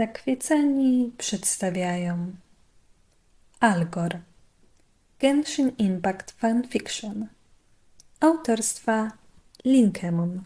Zakwieceni przedstawiają Algor Genshin Impact Fanfiction autorstwa Linkemun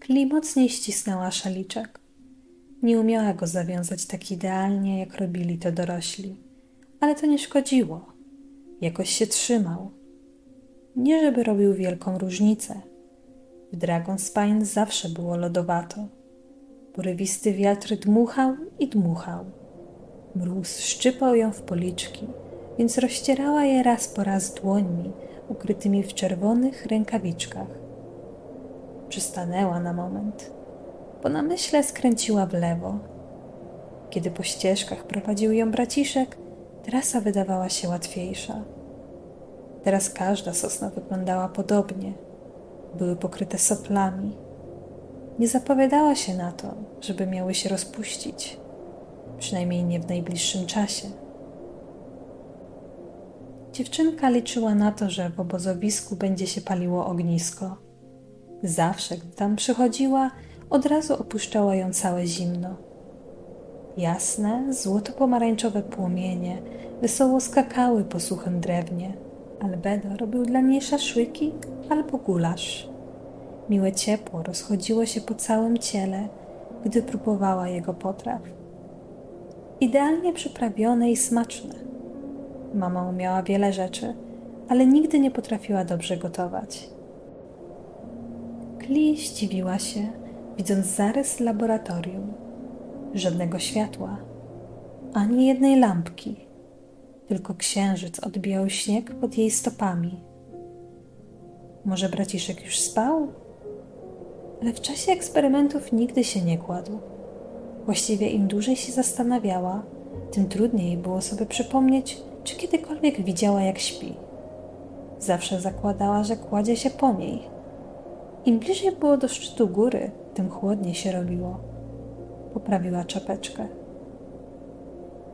Kli mocniej ścisnęła szaliczek. Nie umiała go zawiązać tak idealnie, jak robili to dorośli, ale to nie szkodziło. Jakoś się trzymał. Nie żeby robił wielką różnicę. W Dragonspine zawsze było lodowato. Porywisty wiatr dmuchał i dmuchał. Mróz szczypał ją w policzki, więc rozcierała je raz po raz dłońmi ukrytymi w czerwonych rękawiczkach. Przystanęła na moment. Po namyśle skręciła w lewo. Kiedy po ścieżkach prowadził ją braciszek, trasa wydawała się łatwiejsza. Teraz każda sosna wyglądała podobnie. Były pokryte soplami. Nie zapowiadała się na to, żeby miały się rozpuścić, przynajmniej nie w najbliższym czasie. Dziewczynka liczyła na to, że w obozowisku będzie się paliło ognisko. Zawsze, gdy tam przychodziła, od razu opuszczała ją całe zimno. Jasne, złoto-pomarańczowe płomienie wesoło skakały po suchym drewnie. Albedo robił dla niej szaszłyki albo gulasz. Miłe ciepło rozchodziło się po całym ciele, gdy próbowała jego potraw. Idealnie przyprawione i smaczne. Mama umiała wiele rzeczy, ale nigdy nie potrafiła dobrze gotować. Kli zdziwiła się, widząc zarys laboratorium. Żadnego światła, ani jednej lampki, tylko księżyc odbijał śnieg pod jej stopami. Może braciszek już spał? Ale w czasie eksperymentów nigdy się nie kładł. Właściwie im dłużej się zastanawiała, tym trudniej było sobie przypomnieć, czy kiedykolwiek widziała, jak śpi. Zawsze zakładała, że kładzie się po niej. Im bliżej było do szczytu góry, tym chłodniej się robiło. Poprawiła czapeczkę.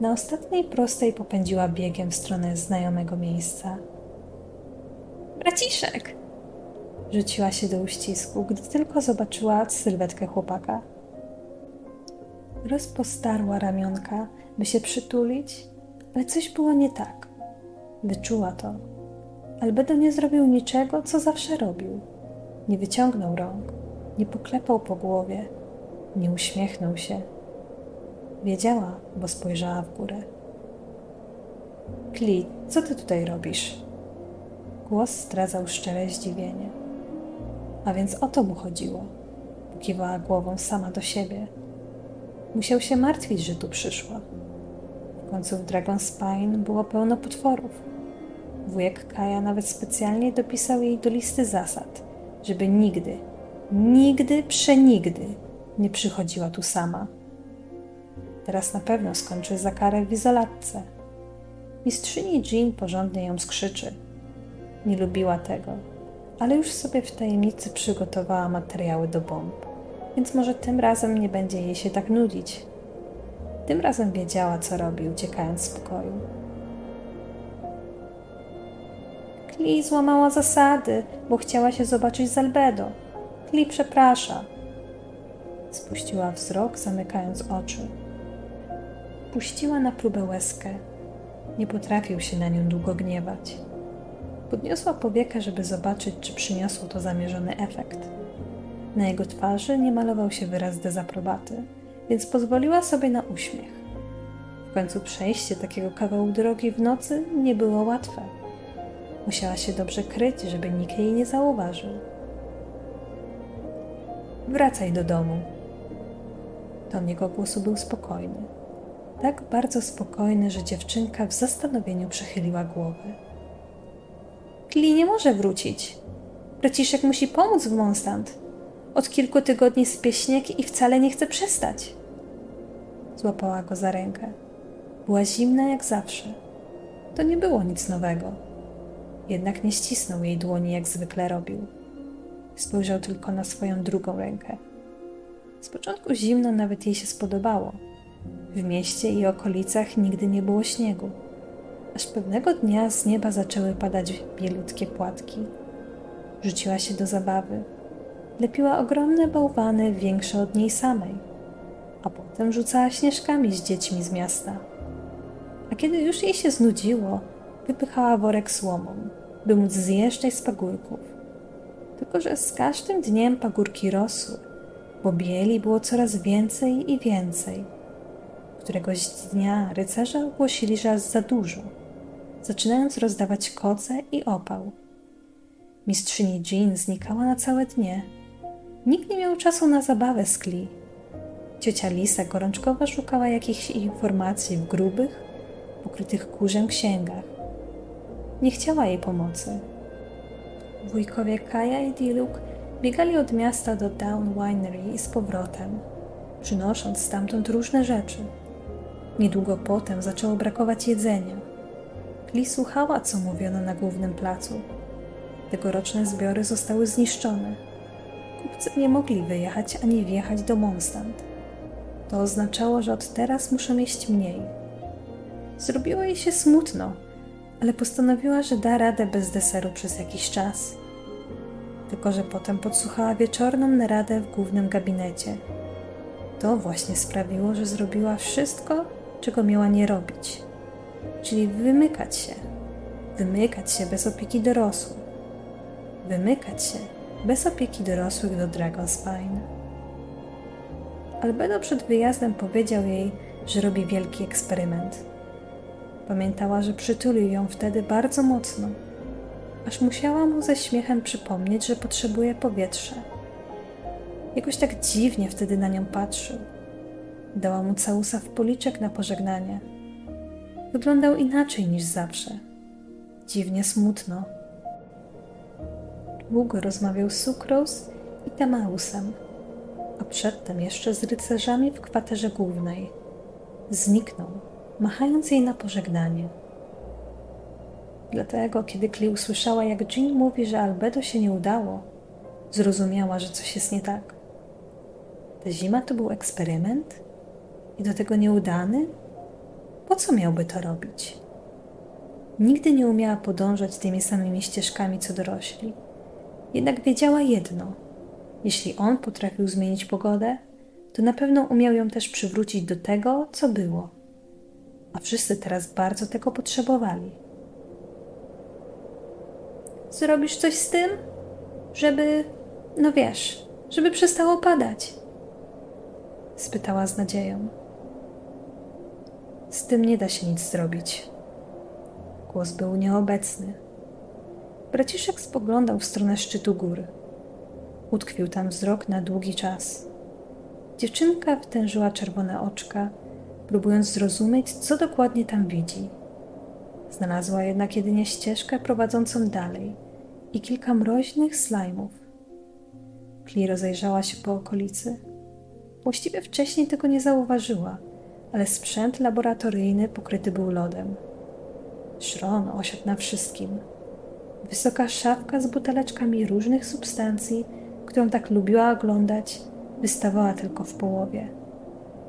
Na ostatniej prostej popędziła biegiem w stronę znajomego miejsca. Braciszek! Rzuciła się do uścisku, gdy tylko zobaczyła sylwetkę chłopaka. Rozpostarła ramionka, by się przytulić, ale coś było nie tak. Wyczuła to. Albedo nie zrobił niczego, co zawsze robił. Nie wyciągnął rąk, nie poklepał po głowie, nie uśmiechnął się. Wiedziała, bo spojrzała w górę. Kli, co ty tutaj robisz? Głos zdradzał szczere zdziwienie. A więc o to mu chodziło. Kiwała głową sama do siebie. Musiał się martwić, że tu przyszła. W końcu w Dragonspine było pełno potworów. Wujek Kaja nawet specjalnie dopisał jej do listy zasad, żeby nigdy, nigdy, przenigdy nie przychodziła tu sama. Teraz na pewno skończy za karę w izolatce. Mistrzyni Jean porządnie ją skrzyczy. Nie lubiła tego, ale już sobie w tajemnicy przygotowała materiały do bomb, więc może tym razem nie będzie jej się tak nudzić. Tym razem wiedziała, co robi, uciekając z pokoju. Kli złamała zasady, bo chciała się zobaczyć z Albedo. Kli przeprasza. Spuściła wzrok, zamykając oczy. Puściła na próbę łezkę. Nie potrafił się na nią długo gniewać. Podniosła powiekę, żeby zobaczyć, czy przyniosło to zamierzony efekt. Na jego twarzy nie malował się wyraz dezaprobaty, więc pozwoliła sobie na uśmiech. W końcu przejście takiego kawału drogi w nocy nie było łatwe. Musiała się dobrze kryć, żeby nikt jej nie zauważył. Wracaj do domu. Ton jego głosu był spokojny. Tak bardzo spokojny, że dziewczynka w zastanowieniu przechyliła głowę. Kli nie może wrócić. Braciszek musi pomóc w Monstant. Od kilku tygodni sypie śnieg i wcale nie chce przestać. Złapała go za rękę. Była zimna jak zawsze. To nie było nic nowego. Jednak nie ścisnął jej dłoni, jak zwykle robił. Spojrzał tylko na swoją drugą rękę. Z początku zimno nawet jej się spodobało. W mieście i okolicach nigdy nie było śniegu. Aż pewnego dnia z nieba zaczęły padać bielutkie płatki. Rzuciła się do zabawy. lepiła ogromne bałwany większe od niej samej, a potem rzucała śnieżkami z dziećmi z miasta. A kiedy już jej się znudziło, wypychała worek słomą, by móc zjeżdżać z pagórków. Tylko, że z każdym dniem pagórki rosły, bo bieli było coraz więcej i więcej. Któregoś dnia rycerze ogłosili, że aż za dużo, zaczynając rozdawać koce i opał. Mistrzyni Jean znikała na całe dnie. Nikt nie miał czasu na zabawę z Kli. Ciocia Lisa gorączkowo szukała jakichś informacji w grubych, pokrytych kurzem księgach. Nie chciała jej pomocy. Wujkowie Kaja i Diluk biegali od miasta do Down Winery i z powrotem, przynosząc stamtąd różne rzeczy. Niedługo potem zaczęło brakować jedzenia. Kli słuchała, co mówiono na głównym placu. Tegoroczne zbiory zostały zniszczone. Kupcy nie mogli wyjechać ani wjechać do Monstant. To oznaczało, że od teraz muszą jeść mniej. Zrobiło jej się smutno, ale postanowiła, że da radę bez deseru przez jakiś czas. Tylko, że potem podsłuchała wieczorną naradę w głównym gabinecie. To właśnie sprawiło, że zrobiła wszystko, czego miała nie robić, czyli wymykać się, wymykać się bez opieki dorosłych, wymykać się bez opieki dorosłych do Dragonspine. Albedo przed wyjazdem powiedział jej, że robi wielki eksperyment. Pamiętała, że przytulił ją wtedy bardzo mocno, aż musiała mu ze śmiechem przypomnieć, że potrzebuje powietrza. Jakoś tak dziwnie wtedy na nią patrzył. Dała mu całusa w policzek na pożegnanie. Wyglądał inaczej niż zawsze. Dziwnie smutno. Długo rozmawiał z Sukrose i Tamausem, a przedtem jeszcze z rycerzami w kwaterze głównej. Zniknął, machając jej na pożegnanie. Dlatego, kiedy Kli usłyszała, jak Jean mówi, że Albedo się nie udało, zrozumiała, że coś jest nie tak. Ta zima to był eksperyment? I do tego nieudany? Po co miałby to robić? Nigdy nie umiała podążać tymi samymi ścieżkami co dorośli. Jednak wiedziała jedno: jeśli on potrafił zmienić pogodę, to na pewno umiał ją też przywrócić do tego, co było. A wszyscy teraz bardzo tego potrzebowali. Zrobisz coś z tym, żeby, no wiesz, żeby przestało padać? spytała z nadzieją. Z tym nie da się nic zrobić. Głos był nieobecny. Braciszek spoglądał w stronę szczytu góry. Utkwił tam wzrok na długi czas. Dziewczynka wytężyła czerwone oczka, próbując zrozumieć, co dokładnie tam widzi. Znalazła jednak jedynie ścieżkę prowadzącą dalej i kilka mroźnych slajmów. Kli rozejrzała się po okolicy. Właściwie wcześniej tego nie zauważyła, ale sprzęt laboratoryjny pokryty był lodem. Szron osiadł na wszystkim. Wysoka szafka z buteleczkami różnych substancji, którą tak lubiła oglądać, wystawała tylko w połowie.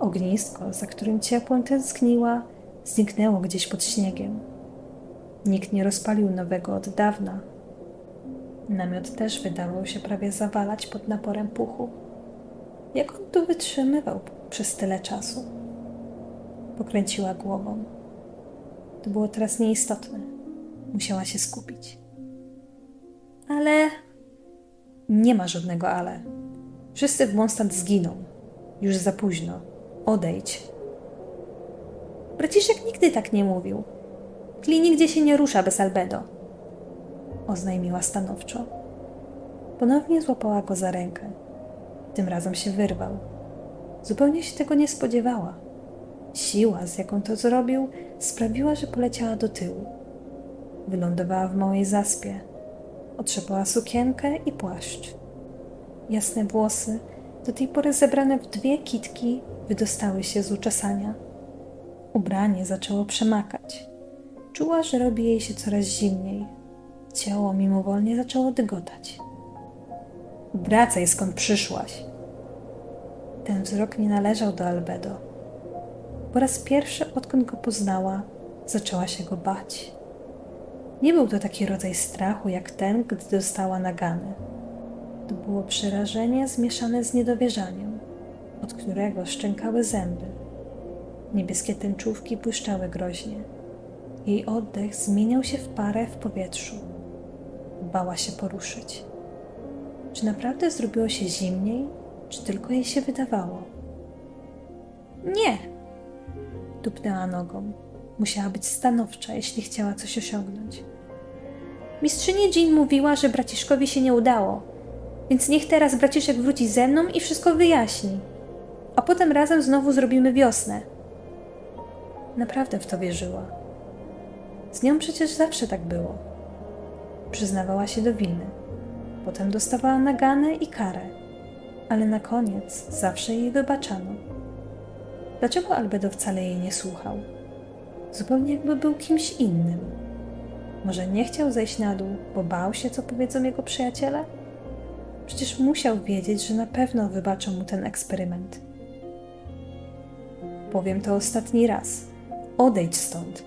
Ognisko, za którym ciepłem tęskniła, zniknęło gdzieś pod śniegiem. Nikt nie rozpalił nowego od dawna. Namiot też wydawał się prawie zawalać pod naporem puchu. Jak on tu wytrzymywał przez tyle czasu? Pokręciła głową. To było teraz nieistotne. Musiała się skupić. Ale nie ma żadnego ale. Wszyscy w Monstant zginą. Już za późno. Odejdź. Braciszek nigdy tak nie mówił. Kli nigdzie się nie rusza bez albedo. Oznajmiła stanowczo. Ponownie złapała go za rękę. Tym razem się wyrwał. Zupełnie się tego nie spodziewała. Siła, z jaką to zrobił, sprawiła, że poleciała do tyłu. Wylądowała w małej zaspie. Otrzepała sukienkę i płaszcz. Jasne włosy, do tej pory zebrane w dwie kitki, wydostały się z uczesania. Ubranie zaczęło przemakać. Czuła, że robi jej się coraz zimniej. Ciało mimowolnie zaczęło dygotać. Wracaj skąd przyszłaś. Ten wzrok nie należał do Albedo. Po raz pierwszy, odkąd go poznała, zaczęła się go bać. Nie był to taki rodzaj strachu jak ten, gdy dostała nagany. To było przerażenie zmieszane z niedowierzaniem, od którego szczękały zęby. Niebieskie tęczówki błyszczały groźnie. Jej oddech zmieniał się w parę w powietrzu. Bała się poruszyć. Czy naprawdę zrobiło się zimniej, czy tylko jej się wydawało? Nie! Tupnęła nogą. Musiała być stanowcza, jeśli chciała coś osiągnąć. Mistrzyni Jean mówiła, że braciszkowi się nie udało, więc niech teraz braciszek wróci ze mną i wszystko wyjaśni. A potem razem znowu zrobimy wiosnę. Naprawdę w to wierzyła. Z nią przecież zawsze tak było. Przyznawała się do winy. Potem dostawała naganę i karę, ale na koniec zawsze jej wybaczano. Dlaczego Albedo wcale jej nie słuchał? Zupełnie jakby był kimś innym. Może nie chciał zejść na dół, bo bał się, co powiedzą jego przyjaciele? Przecież musiał wiedzieć, że na pewno wybaczą mu ten eksperyment. Powiem to ostatni raz. Odejdź stąd.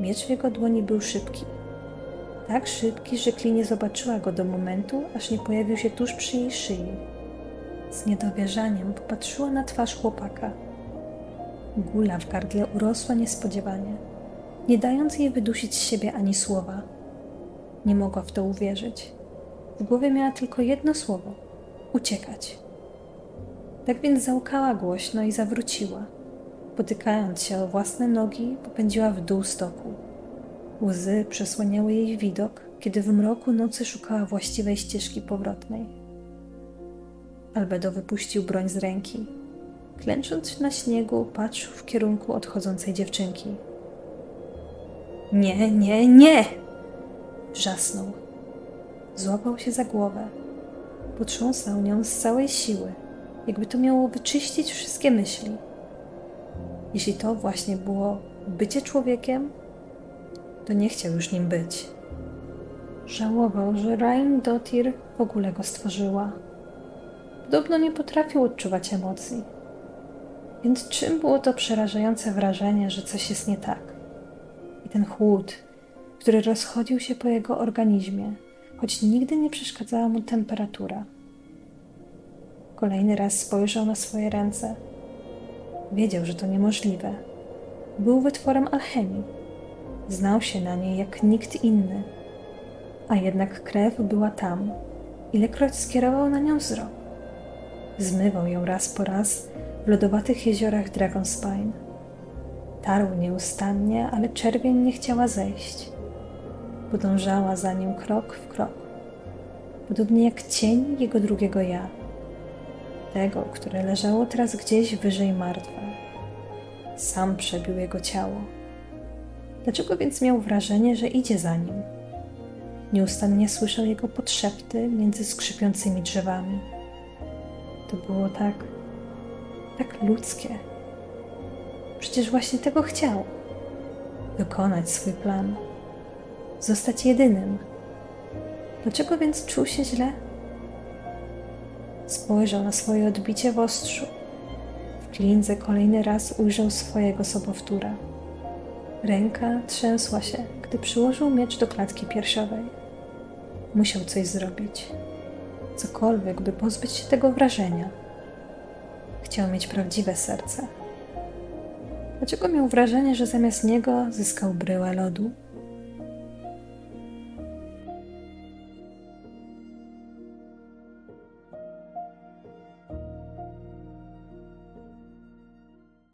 Miecz w jego dłoni był szybki. Tak szybki, że Kli nie zobaczyła go do momentu, aż nie pojawił się tuż przy jej szyi. Z niedowierzaniem popatrzyła na twarz chłopaka. Gula w gardle urosła niespodziewanie, nie dając jej wydusić z siebie ani słowa. Nie mogła w to uwierzyć. W głowie miała tylko jedno słowo uciekać. Tak więc załkała głośno i zawróciła. Potykając się o własne nogi, popędziła w dół stoku. Łzy przesłaniały jej widok, kiedy w mroku nocy szukała właściwej ścieżki powrotnej. Albedo wypuścił broń z ręki. Klęcząc na śniegu, patrzył w kierunku odchodzącej dziewczynki. Nie, nie, nie! Wrzasnął. Złapał się za głowę. Potrząsnął nią z całej siły, jakby to miało wyczyścić wszystkie myśli. Jeśli to właśnie było bycie człowiekiem, to nie chciał już nim być. Żałował, że Ryan Dotir w ogóle go stworzyła. Podobno nie potrafił odczuwać emocji. Więc czym było to przerażające wrażenie, że coś jest nie tak? I ten chłód, który rozchodził się po jego organizmie, choć nigdy nie przeszkadzała mu temperatura. Kolejny raz spojrzał na swoje ręce. Wiedział, że to niemożliwe. Był wytworem alchemii. Znał się na niej jak nikt inny. A jednak krew była tam, ilekroć skierował na nią wzrok. Zmywał ją raz po raz w lodowatych jeziorach Dragonspine. Tarł nieustannie, ale czerwień nie chciała zejść. Podążała za nim krok w krok, podobnie jak cień jego drugiego ja, tego, które leżało teraz gdzieś wyżej martwe. Sam przebił jego ciało. Dlaczego więc miał wrażenie, że idzie za nim? Nieustannie słyszał jego podszepty między skrzypiącymi drzewami. To było tak, tak ludzkie. Przecież właśnie tego chciał. Wykonać swój plan. Zostać jedynym. Dlaczego więc czuł się źle? Spojrzał na swoje odbicie w ostrzu. W klindze kolejny raz ujrzał swojego sobowtóra. Ręka trzęsła się, gdy przyłożył miecz do klatki piersiowej. Musiał coś zrobić. Cokolwiek, by pozbyć się tego wrażenia. Chciał mieć prawdziwe serce. Dlaczego miał wrażenie, że zamiast niego zyskał bryłę lodu?